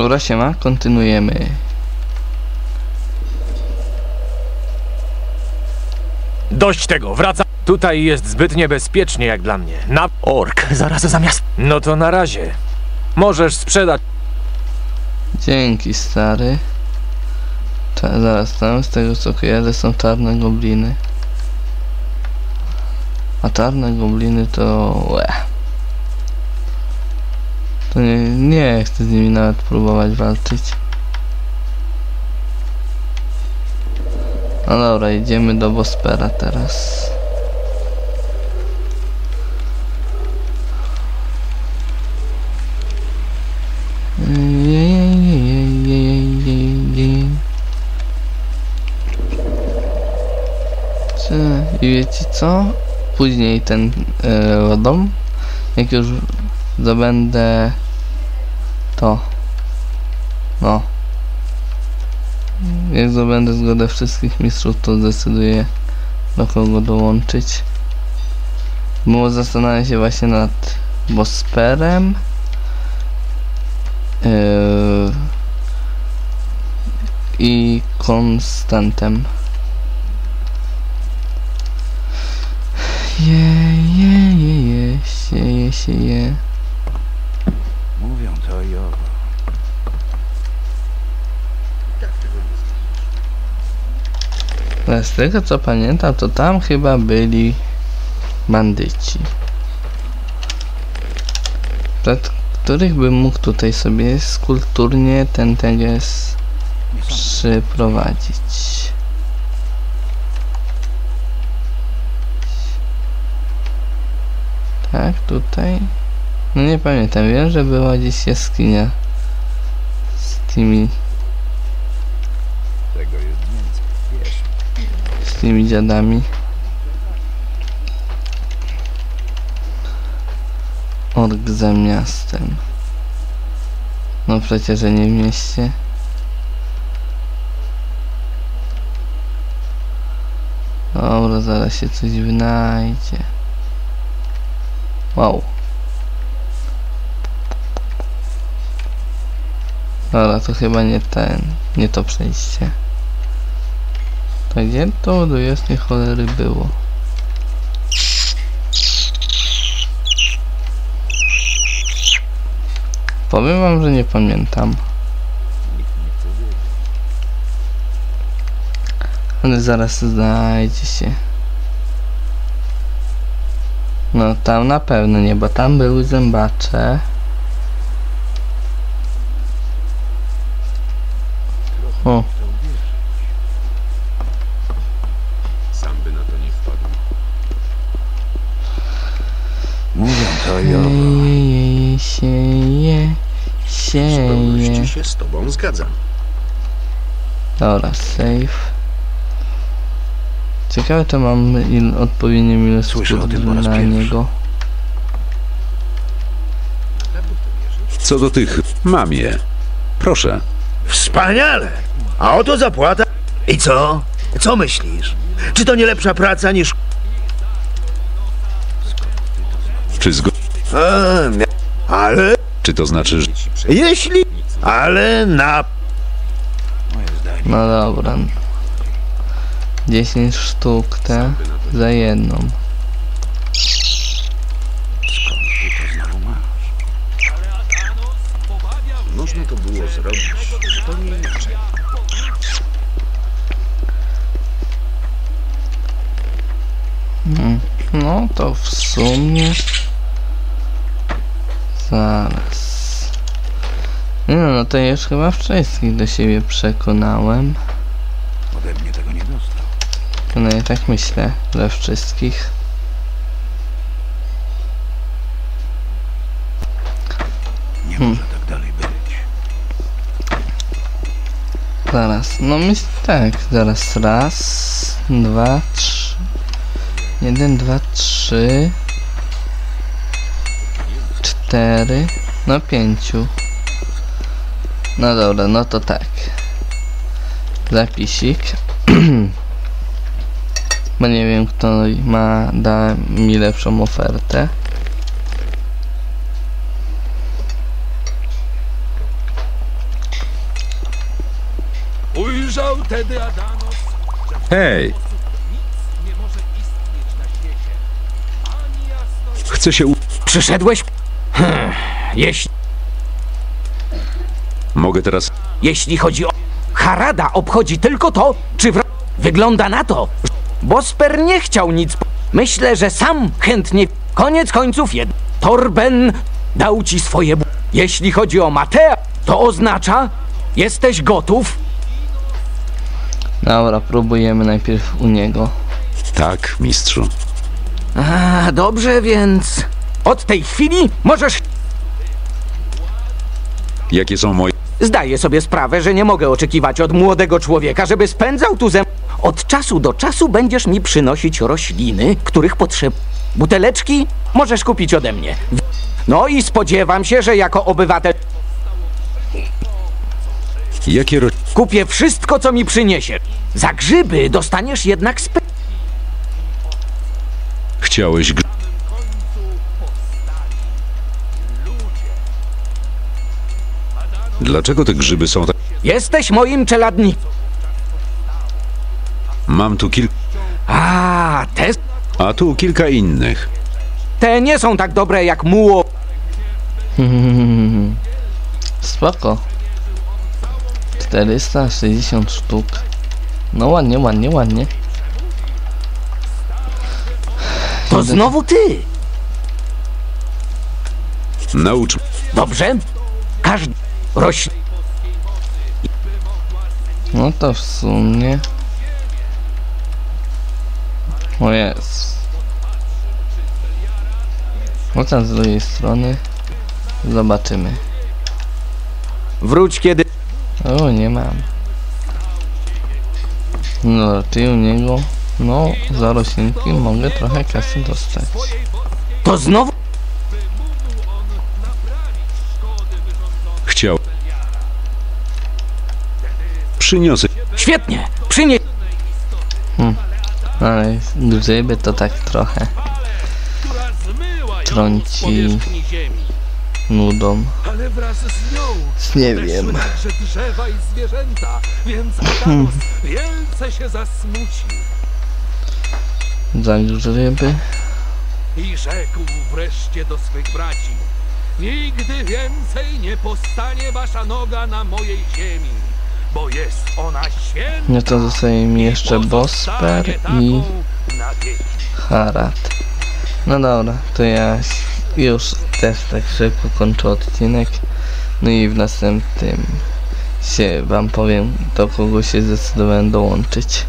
Dobra, siema, kontynuujemy. Dość tego, wracam. Tutaj jest zbyt niebezpiecznie jak dla mnie. Na... Ork, zaraz zamiast... No to na razie. Możesz sprzedać. Dzięki, stary. Ta, zaraz, tam z tego co kojarzę są czarne gobliny. A czarne gobliny to... Łe. To nie, nie chcę z nimi nawet próbować walczyć. No dobra, idziemy do Bospera teraz. I wiecie co? Później ten e, dom, jak już zdobędę to, no, jak zdobędę zgodę wszystkich mistrzów, to zdecyduję do kogo dołączyć. Bo zastanawiam się właśnie nad Bosperem. Yy, i Konstantem. Je, je, je, je, sieje, sieje. Mówią to i owo. Ale z tego co pamiętam, to tam chyba byli bandyci. Przed których bym mógł tutaj sobie skulpturnie ten teges przyprowadzić. Tak, tutaj. No nie pamiętam, wiem, że była gdzieś jaskinia z tymi, tymi dziadami. Ork za miastem. No przecież, nie w mieście. Dobra, zaraz się coś wynajdzie. Wow. Dobra, to chyba nie ten, nie to przejście. To gdzie to do jasnej cholery było? Powiem wam, że nie pamiętam. Ale zaraz znajdzie się. No tam na pewno nie, bo tam były zębacze. O, to owo. sieje, sieje, W sieje. zupełności się z tobą zgadzam. Dobra, save. Ciekawe, to mam il, odpowiednią ilość Słyszę o tym po skór raz na pierwszy. niego. Co do tych, mam je. Proszę. Wspaniale! A oto zapłata. I co? Co myślisz? Czy to nie lepsza praca niż... Czy, ale... czy to znaczy, że Jeśli... Ale na... Moje zdanie. No dobra. 10 sztuk te za jedną. Skąd ty to znowu masz? Można to było zrobić zupełnie inaczej. Mm, No to w sumie zaraz. Nie no, no to ja już chyba wszystkich do siebie przekonałem. Ode mnie tego nie dostał. No ja tak myślę, że wszystkich. Nie Hmm. może tak dalej być. Zaraz, no myślę tak, zaraz raz, dwa, trzy. Jeden, dwa, trzy. Cztery, no pięciu. No dobra, no to tak. Zapisik. Bo nie wiem kto ma, da mi lepszą ofertę. Hej! Chcę się u... Przyszedłeś? Hmm, jeśli, Mogę teraz... jeśli chodzi o... Harada obchodzi tylko to, czy wro... Wygląda na to, że Bosper nie chciał nic... Myślę, że sam chętnie... Koniec końców jed... Torben dał ci swoje... Jeśli chodzi o Matea, to oznacza... Jesteś gotów? Dobra, próbujemy najpierw u niego. Tak, mistrzu. A, dobrze, więc... Od tej chwili możesz... Jakie są moje... Zdaję sobie sprawę, że nie mogę oczekiwać od młodego człowieka, żeby spędzał tu ze... Od czasu do czasu będziesz mi przynosić rośliny, których potrzeb... Buteleczki możesz kupić ode mnie. No i spodziewam się, że jako obywatel Jakie ro... kupię wszystko, co mi przyniesie. Za grzyby dostaniesz jednak spe... Chciałeś... Gr... Dlaczego te grzyby są tak... Jesteś moim czeladnikiem. Mam tu kilka... A, te... A tu kilka innych. te nie są tak dobre jak muło... Spoko. 460 sztuk. No ładnie, ładnie, ładnie. To znowu ty. Naucz... Dobrze? Każdy... Rośl... No to w sumie... O jest. Chociaż z drugiej strony zobaczymy. Wróć kiedy... O, nie mam. No, raczej u niego, no, za roślinki mogę trochę kasy dostać. To znowu... Chciał... Przyniosę... Świetnie. Przynieś... Ale grzyby to tak trochę trąci nudą. Ale wraz z nią Nie wiem. także drzewa i zwierzęta, więc Adamus wielce się zasmucił Za grzyby. i rzekł wreszcie do swych braci Nigdy więcej nie postanie wasza noga na mojej ziemi, bo jest ona święta No to zostaje mi jeszcze Bosper i. Harad. No dobra, to ja już też tak szybko kończę odcinek. No i w następnym się wam powiem, do kogo się zdecydowałem dołączyć.